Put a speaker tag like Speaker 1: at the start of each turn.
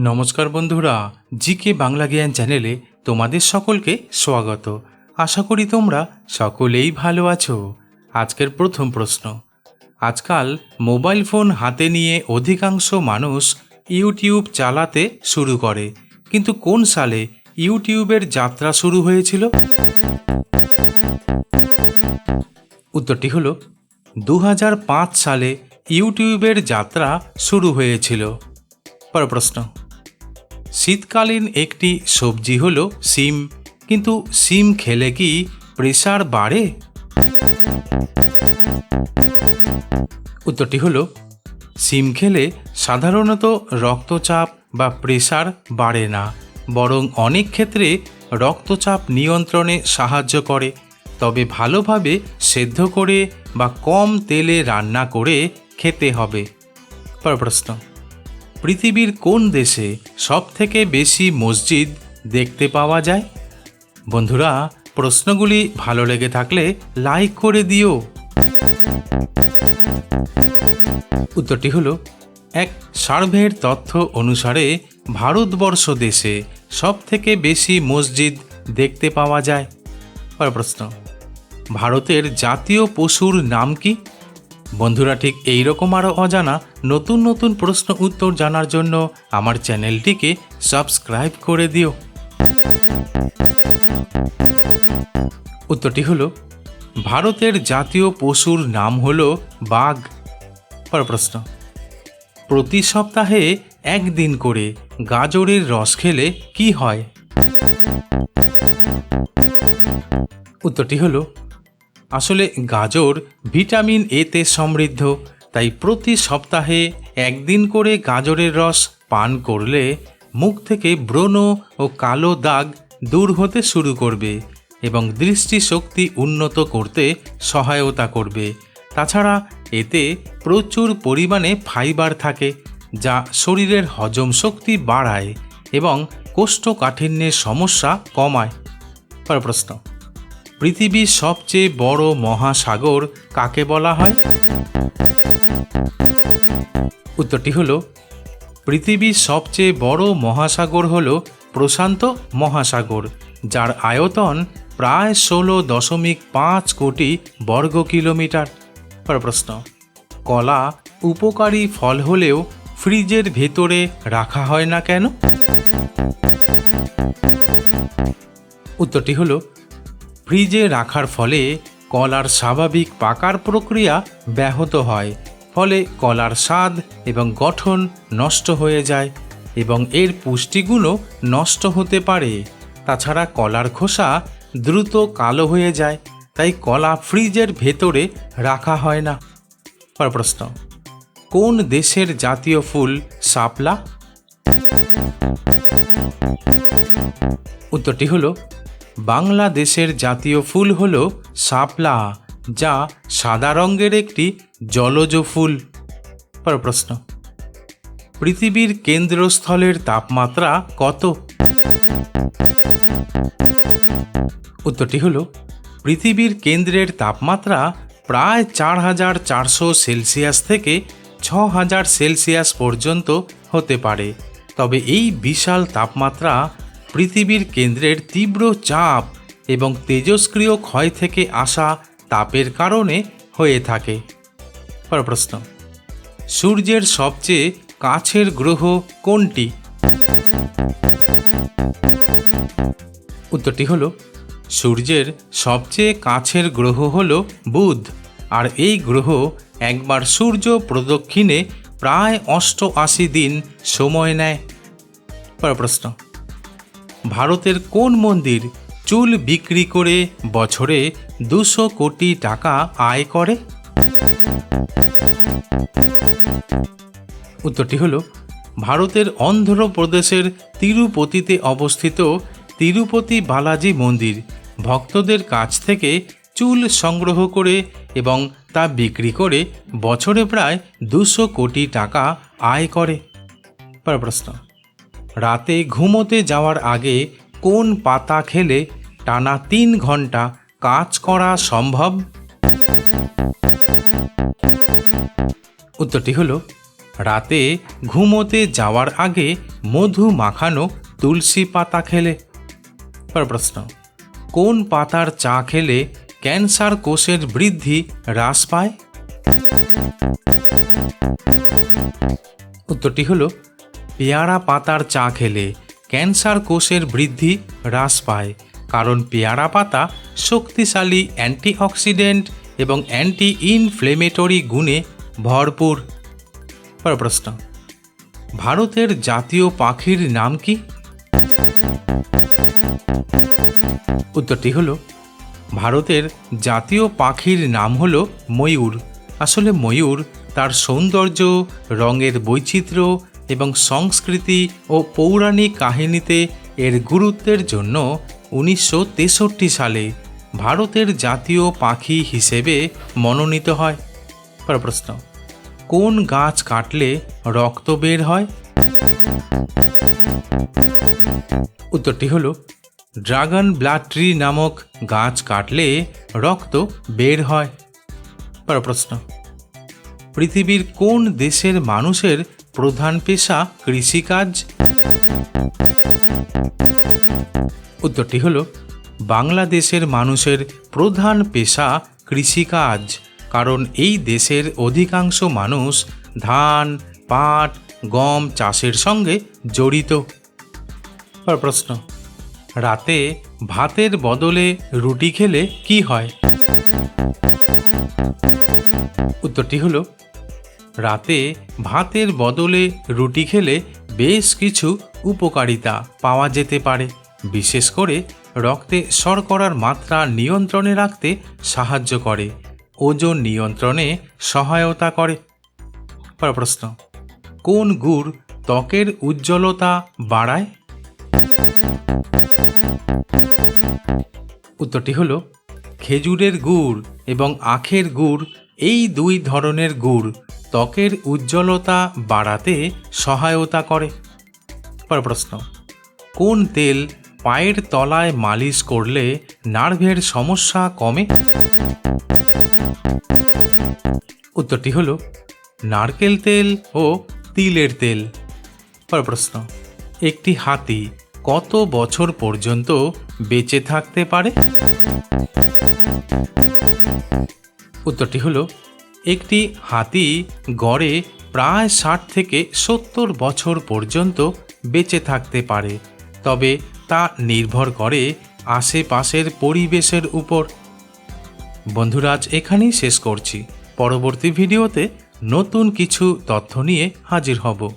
Speaker 1: নমস্কার বন্ধুরা, জিকে বাংলা জ্ঞান চ্যানেলে তোমাদের সকলকে স্বাগত। আশা করি তোমরা সকলেই ভালো আছো। আজকের প্রথম প্রশ্ন। আজকাল মোবাইল ফোন হাতে নিয়ে অধিকাংশ মানুষ ইউটিউব চালাতে শুরু করে। কিন্তু কোন সালে ইউটিউবের যাত্রা শুরু হয়েছিল? উত্তরটি হলো দু হাজার পাঁচ সালে ইউটিউবের যাত্রা শুরু হয়েছিল। পর প্রশ্ন। শীতকালীন একটি সবজি হলো সিম। কিন্তু সিম খেলে কি প্রেসার বাড়ে? উত্তরটি হলো, সিম খেলে সাধারণত রক্তচাপ বা প্রেসার বাড়ে না, বরং অনেক ক্ষেত্রে রক্তচাপ নিয়ন্ত্রণে সাহায্য করে। তবে ভালোভাবে সেদ্ধ করে বা কম তেলে রান্না করে খেতে হবে। পর প্রশ্ন পৃথিবীর কোন দেশে সবথেকে বেশি মসজিদ দেখতে পাওয়া যায়? বন্ধুরা, প্রশ্নগুলি ভালো লেগে থাকলে লাইক করে দিও। উত্তরটি হলো, এক, সার্ভের তথ্য অনুসারে ভারতবর্ষ দেশে সবথেকে বেশি মসজিদ দেখতে পাওয়া যায়? পরের প্রশ্ন, ভারতের জাতীয় পশুর নাম কি? বন্ধুরা, ঠিক এই রকম আরও অজানা নতুন নতুন প্রশ্ন উত্তর জানার জন্য আমার চ্যানেলটিকে সাবস্ক্রাইব করে দিও। উত্তরটি হলো, ভারতের জাতীয় পশুর নাম হলো বাঘ। পর প্রশ্ন, প্রতি সপ্তাহে একদিন করে গাজরের রস খেলে কি হয়? উত্তরটি হলো আসলে গাজর ভিটামিন এতে সমৃদ্ধ, তাই প্রতি সপ্তাহে একদিন করে গাজরের রস পান করলে মুখ থেকে ব্রণ ও কালো দাগ দূর হতে শুরু করবে এবং দৃষ্টিশক্তি উন্নত করতে সহায়তা করবে। তাছাড়া এতে প্রচুর পরিমাণে ফাইবার থাকে, যা শরীরের হজম শক্তি বাড়ায় এবং কোষ্ঠকাঠিন্যের সমস্যা কমায়। পর প্রশ্ন। পৃথিবীর সবচেয়ে বড় মহাসাগর কাকে বলা হয়? উত্তরটি হল, পৃথিবীর সবচেয়ে বড় মহাসাগর হল প্রশান্ত মহাসাগর, যার আয়তন প্রায় ষোলো দশমিক পাঁচ কোটি বর্গ কিলোমিটার। পর প্রশ্ন, কলা উপকারী ফল হলেও ফ্রিজের ভেতরে রাখা হয় না কেন? উত্তরটি হলো ফ্রিজে রাখার ফলে কলার স্বাভাবিক পাকার প্রক্রিয়া ব্যাহত হয়, ফলে কলার স্বাদ এবং গঠন নষ্ট হয়ে যায় এবং এর পুষ্টিগুণও নষ্ট হতে পারে। তাছাড়া কলার খোসা দ্রুত কালো হয়ে যায়, তাই কলা ফ্রিজের ভেতরে রাখা হয় না। পর প্রশ্ন, কোন দেশের জাতীয় ফুল শাপলা? উত্তরটি হলো বাংলাদেশের জাতীয় ফুল হল শাপলা, যা সাদা রঙের একটি জলজ ফুল। পর প্রশ্ন। পৃথিবীর কেন্দ্রস্থলের তাপমাত্রা কত? উত্তরটি হল, পৃথিবীর কেন্দ্রের তাপমাত্রা প্রায় চার হাজার চারশো সেলসিয়াস থেকে ছ হাজার সেলসিয়াস পর্যন্ত হতে পারে। তবে এই বিশাল তাপমাত্রা পৃথিবীর কেন্দ্রের তীব্র চাপ এবং তেজস্ক্রিয় ক্ষয় থেকে আসা তাপের কারণে হয়ে থাকে। পর প্রশ্ন, সূর্যের সবচেয়ে কাছের গ্রহ কোনটি? উত্তরটি হল, সূর্যের সবচেয়ে কাছের গ্রহ হল বুধ, আর এই গ্রহ একবার সূর্য প্রদক্ষিণে প্রায় অষ্টআশি দিন সময় নেয়। পর প্রশ্ন ভারতের কোন মন্দির চুল বিক্রি করে বছরে দুশো কোটি টাকা আয় করে? উত্তরটি হল, ভারতের অন্ধ্রপ্রদেশের তিরুপতিতে অবস্থিত তিরুপতি বালাজি মন্দির। ভক্তদের কাছ থেকে চুল সংগ্রহ করে এবং তা বিক্রি করে বছরে প্রায় দুশো কোটি টাকা আয় করে। পর প্রশ্ন। রাতে ঘুমোতে যাওয়ার আগে কোন পাতা খেলে টানা তিন ঘণ্টা কাজ করা সম্ভব? উত্তরটি হলো, রাতে ঘুমোতে যাওয়ার আগে মধু মাখানো তুলসী পাতা খেলে। পর প্রশ্ন, কোন পাতার চা খেলে ক্যান্সার কোষের বৃদ্ধি হ্রাস পায়? উত্তরটি হলো পেয়ারা পাতার চা খেলে ক্যান্সার কোষের বৃদ্ধি হ্রাস পায়, কারণ পেয়ারা পাতা শক্তিশালী অ্যান্টিঅক্সিডেন্ট এবং অ্যান্টি ইনফ্লেমেটরি গুণে ভরপুর। প্রশ্ন, ভারতের জাতীয় পাখির নাম কি? উত্তরটি হলো, ভারতের জাতীয় পাখির নাম হল ময়ূর। আসলে ময়ূর তার সৌন্দর্য, রঙের বৈচিত্র্য এবং সংস্কৃতি ও পৌরাণিক কাহিনীতে এর গুরুত্বের জন্য উনিশশো তেষট্টি সালে ভারতের জাতীয় পাখি হিসেবে মনোনীত হয়। পর প্রশ্ন, কোন গাছ কাটলে রক্ত বের হয়? উত্তরটি হলো, ড্রাগন ব্লাড ট্রি নামক গাছ কাটলে রক্ত বের হয়। পর প্রশ্ন, পৃথিবীর কোন দেশের মানুষের প্রধান পেশা কৃষিকাজ। উত্তরটি হলো, বাংলাদেশের মানুষের প্রধান পেশা কৃষিকাজ, কারণ এই দেশের অধিকাংশ মানুষ ধান, পাট, গম চাষের সঙ্গে জড়িত। প্রশ্ন, রাতে ভাতের বদলে রুটি খেলে কি হয়? উত্তরটি হলো রাতে ভাতের বদলে রুটি খেলে বেশ কিছু উপকারিতা পাওয়া যেতে পারে। বিশেষ করে রক্তে শর্করার মাত্রা নিয়ন্ত্রণে রাখতে সাহায্য করে। ওজন নিয়ন্ত্রণে সহায়তা করে। পর প্রশ্ন, কোন গুড় ত্বকের উজ্জ্বলতা বাড়ায়? উত্তরটি হলো, খেজুরের গুড় এবং আখের গুড় এই দুই ধরনের গুড় ত্বকের উজ্জ্বলতা বাড়াতে সহায়তা করে। পর প্রশ্ন, কোন তেল পায়ের তলায় মালিশ করলে নার্ভের সমস্যা কমে? উত্তরটি হল নারকেল তেল ও তিলের তেল। পর প্রশ্ন, একটি হাতি কত বছর পর্যন্ত বেঁচে থাকতে পারে? উত্তরটি হলো, একটি হাতি গড়ে প্রায় ষাট থেকে সত্তর বছর পর্যন্ত বেঁচে থাকতে পারে, তবে তা নির্ভর করে আশেপাশের পরিবেশের উপর। বন্ধুরাজ এখানেই শেষ করছি। পরবর্তী ভিডিওতে নতুন কিছু তথ্য নিয়ে হাজির হব।